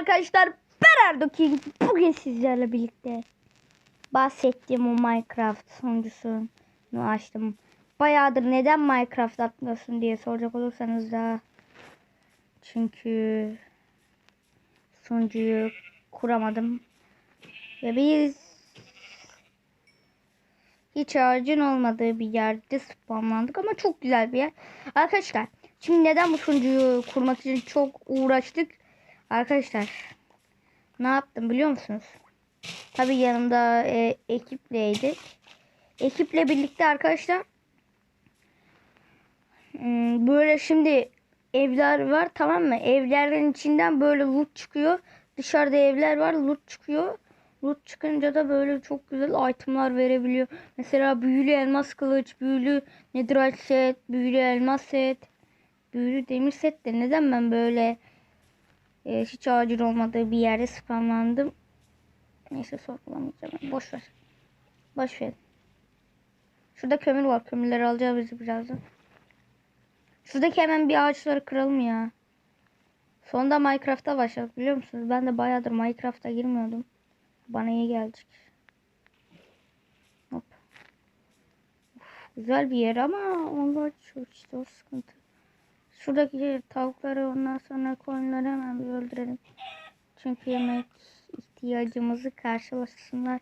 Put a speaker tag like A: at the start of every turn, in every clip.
A: arkadaşlar ben Erdo. Bugün sizlerle birlikte bahsettiğim o Minecraft sunucusunu açtım. Bayağıdır neden Minecraft atmıyorsun diye soracak olursanız da çünkü sunucuyu kuramadım. Ve biz hiç ağacın olmadığı bir yerde spamlandık ama çok güzel bir yer. Arkadaşlar şimdi neden bu sunucuyu kurmak için çok uğraştık? Arkadaşlar ne yaptım biliyor musunuz? Tabi yanımda e, ekipleydik. Ekiple birlikte arkadaşlar hmm, böyle şimdi evler var tamam mı? Evlerin içinden böyle loot çıkıyor. Dışarıda evler var loot çıkıyor. Loot çıkınca da böyle çok güzel itemlar verebiliyor. Mesela büyülü elmas kılıç, büyülü netherite set, büyülü elmas set, büyülü demir set de neden ben böyle e, hiç acil olmadığı bir yerde spamlandım. Neyse sorgulamayacağım. Boş ver. Boş ver. Şurada kömür var. Kömürleri alacağız bizi birazdan. Şuradaki hemen bir ağaçları kıralım ya. Sonunda Minecraft'a başladık biliyor musunuz? Ben de bayağıdır Minecraft'a girmiyordum. Bana iyi gelecek. Hop. Uf, güzel bir yer ama onda çok işte o sıkıntı. Şuradaki tavukları ondan sonra koyunları hemen bir öldürelim. Çünkü yemek ihtiyacımızı karşılasınlar.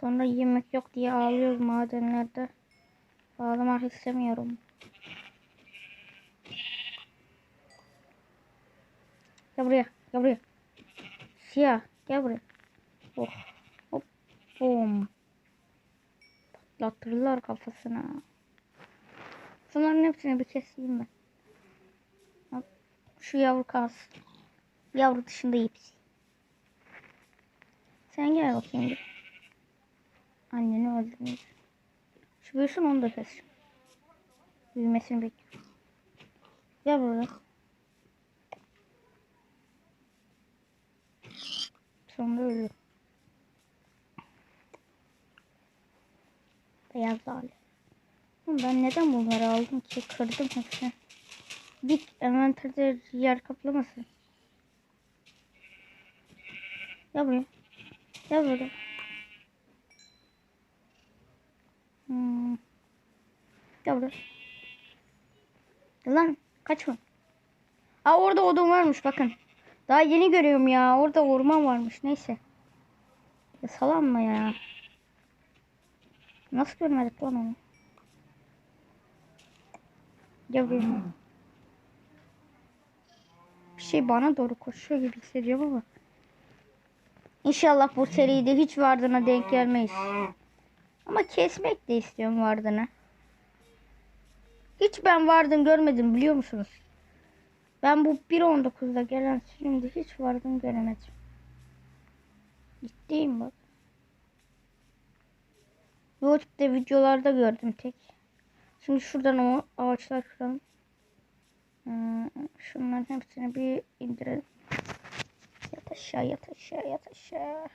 A: Sonra yemek yok diye ağlıyoruz madenlerde. Ağlamak istemiyorum. Gel buraya. Gel buraya. Siyah. Gel buraya. Oh. Hop. Bom. Patlatırlar kafasına. Bunların hepsini bir keseyim ben. Şu yavru kalsın. Yavru dışında hepsi. Sen gel bakayım bir. Anneni öldürmüş. Şu büyüsün onu da keseceğim. Büyümesini bekliyorum. Gel buraya. Sonra ölüyor. Beyaz hali. Ben neden bunları aldım ki? Kırdım hepsini. Bir envanterde yer kaplamasın. Gel buraya. Gel buraya. Hmm. Gel buraya. Lan kaçma. Aa orada odun varmış bakın. Daha yeni görüyorum ya. Orada orman varmış. Neyse. Ya salanma ya. Nasıl görmedik lan onu? Gel buraya. Şey bana doğru koşuyor gibi hissediyorum ama. İnşallah bu seride hiç vardığına denk gelmeyiz. Ama kesmek de istiyorum vardığını. Hiç ben vardım görmedim biliyor musunuz? Ben bu 1.19'da gelen sürümde hiç vardım göremedim. Ciddiyim bak. YouTube'da videolarda gördüm tek. Şimdi şuradan o ağaçlar kıralım. Hmm, şunların hepsini bir indirelim. Yat aşağı yat aşağı yat aşağı.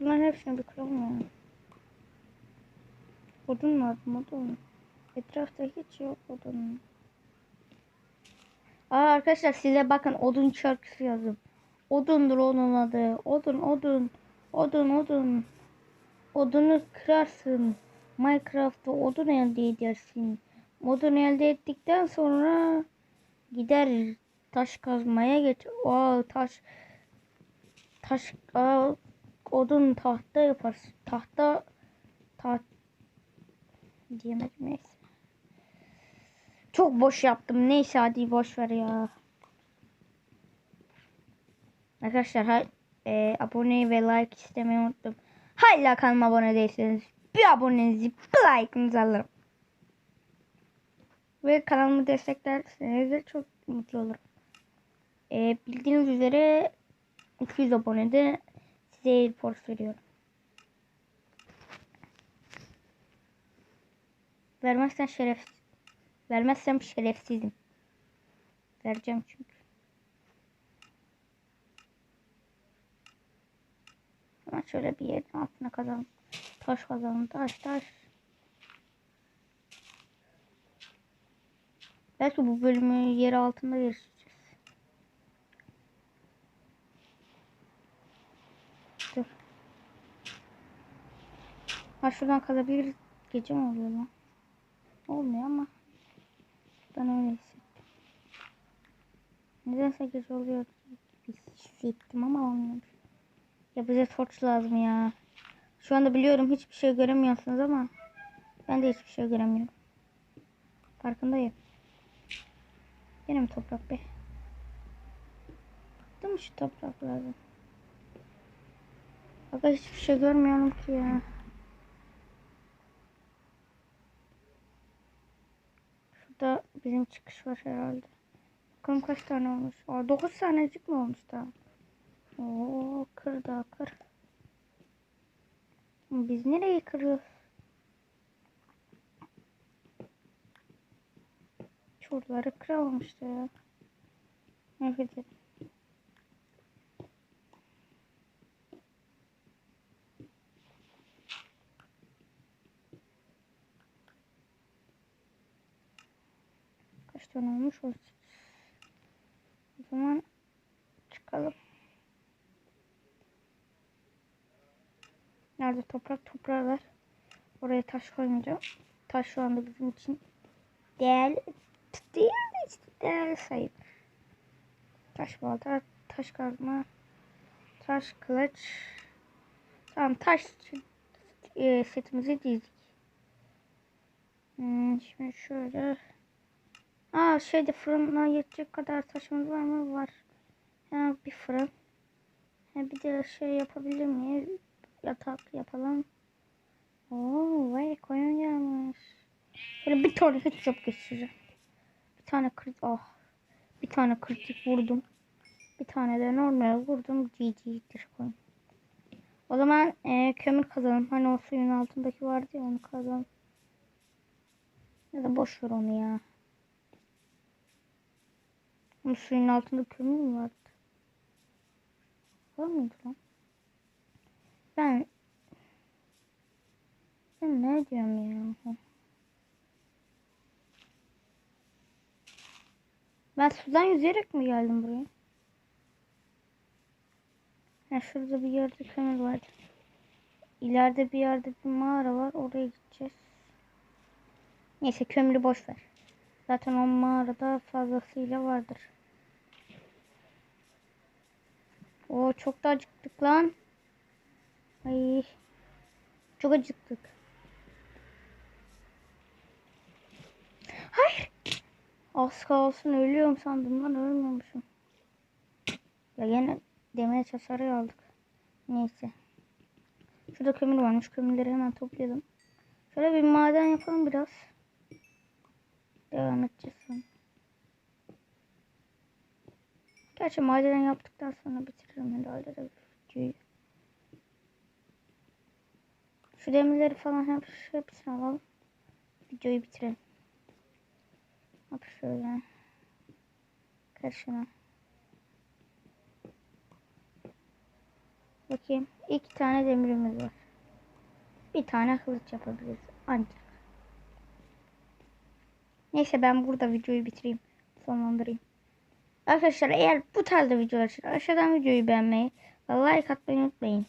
A: Bunların hepsini bir kıralım ya. Odun lazım odun. Etrafta hiç yok odun. Aa arkadaşlar size bakın odun şarkısı yazdım. Odundur onun adı. Odun odun. Odun odun. Odunu kırarsın. Minecraft'ta odun elde edersin. Odun elde ettikten sonra gider taş kazmaya geç. Aa taş taş aa, odun tahta yaparsın. Tahta taht diyemedim neyse. Çok boş yaptım. Neyse hadi boş ver ya. Arkadaşlar hay, e, abone ve like istemeyi unuttum. Hala kanalıma abone değilseniz bir abonenizi bir like'ınızı alırım. Ve kanalımı desteklerseniz de çok mutlu olurum. E, bildiğiniz üzere 200 abonede size AirPods veriyorum. Vermezsen şeref vermezsem şerefsizim. Vereceğim çünkü. Ama şöyle bir yerin altına kazalım. Taş kazalım. Taş taş. Belki bu bölümü yer altında geçeceğiz. Dur. Ha şuradan kazabiliriz. Gece mi oluyor lan? Olmuyor ama. Ben öyle hissettim. Nedense gece oluyor hissettim ama olmuyormuş. Ya bize torç lazım ya. Şu anda biliyorum hiçbir şey göremiyorsunuz ama ben de hiçbir şey göremiyorum. Farkındayım. Yine mi toprak be? Bıktım mı şu topraklardan? Bak hiçbir şey görmüyorum ki ya. Şurada bizim çıkış var herhalde. Bakalım kaç tane olmuş. Aa 9 tanecik mi olmuş daha? Oo kır daha kır. Biz nereyi kırıyoruz? Şuraları kıralım işte ya. Nefret ederim. Kaç tane olmuş olsun. O zaman çıkalım. Nerede toprak toprağı ver. Oraya taş koymayacağım. Taş şu anda bizim için değerli değil de işte değerli sayılır. Taş balta, taş kazma, taş kılıç. Tamam taş e, setimizi dizdik. Hmm, şimdi şöyle. Aa şeyde fırına yetecek kadar taşımız var mı? Var. Ha, bir fırın. Ha, bir de şey yapabilir miyiz? Yatak yapalım. Oo, vay koyun gelmiş. Böyle bir tane headshot geçireceğim. Bir tane krit ah. Bir tane kritik vurdum. Bir tane de normal vurdum. GG'dir koyun. O zaman e, kömür kazalım. Hani o suyun altındaki vardı ya onu kazalım. Ya da boş ver onu ya. Bu suyun altında kömür mü vardı? Var mıydı lan? Ben ben ne diyorum ya? Ben sudan yüzerek mi geldim buraya? Ha, şurada bir yerde kömür var. İleride bir yerde bir mağara var. Oraya gideceğiz. Neyse kömürü boş ver. Zaten o mağarada fazlasıyla vardır. O çok da acıktık lan. Ay. Çok acıktık. Az kalsın ölüyorum sandım lan ölmüyormuşum. Ya yine demir tasarı aldık. Neyse. Şurada kömür varmış. Kömürleri hemen toplayalım. Şöyle bir maden yapalım biraz. Devam edeceğiz sonra. Gerçi maden yaptıktan sonra bitiririm herhalde de. Şu demirleri falan hep, hepsini alalım. Videoyu bitirelim. Hop şöyle. Karşına. Bakayım. İki tane demirimiz var. Bir tane kılıç yapabiliriz. Ancak. Neyse ben burada videoyu bitireyim. Sonlandırayım. Arkadaşlar eğer bu tarzda videolar için aşağıdan videoyu beğenmeyi ve like atmayı unutmayın.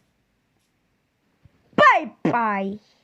A: Bye bye.